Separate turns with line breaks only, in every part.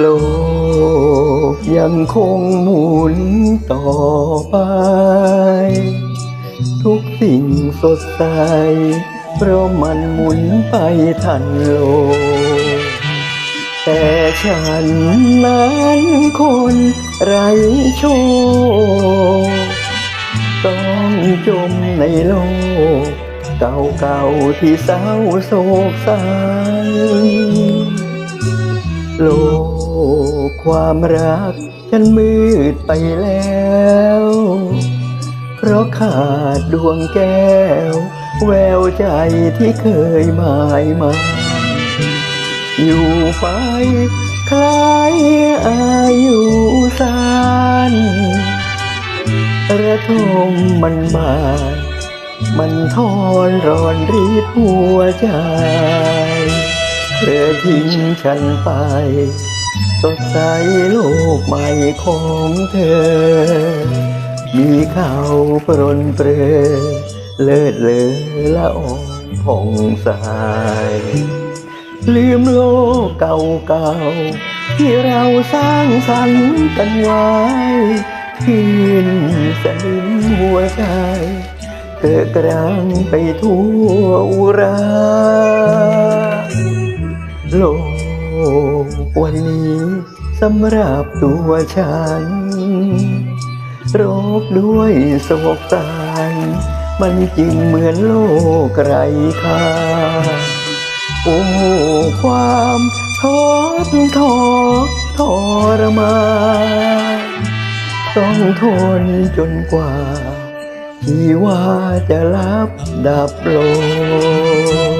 โลกยังคงหมุนต่อไป ทุกสิ่งสดใส เพราะมันหมุนไปทันโลก แต่ฉันนั้นคนไร้โชคต้องจมในโลก เก่าๆที่เศร้าโศกสันโความรักฉันมืดไปแล้ว เพราะขาดดวงแก้ว แววใจที่เคยหมายมันอยู่ไปคล้ายอายุสั้นระทมมันบาดมันทอนร้อนรีดหัวใจ เธอทิ้งฉันไป สดใสโลกใหม่ของเธอ มีเขาปรนเปรเลิศเลอละอองผ่องใสลืมโลกเก่าๆ ที่เราสร้างสรรค์กันไว้คืนสนิมหัวใจเกิดกลางไปทั่วอุราโลก วันนี้สำหรับตัวฉันโรคด้วยโศกสารมันจึงเหมือนโลกไร้ค่าโอ้ความท้อทอทรมานต้องทนจนกว่า ที่ว่าจะรับดับลง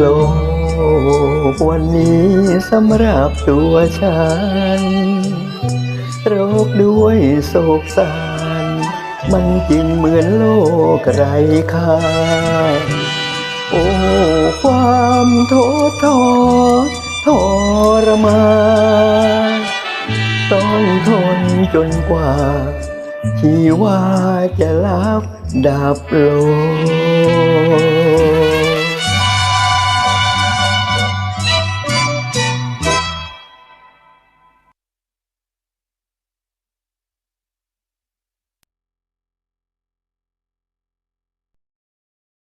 โลกวันนี้สำหรับตัวฉันโรคด้วยโศกสารมันจึงเหมือนโลกไร้ค่าโอ้ความท้อทอทรมานต้องทนจนกว่าที่ว่าจะรับดับลง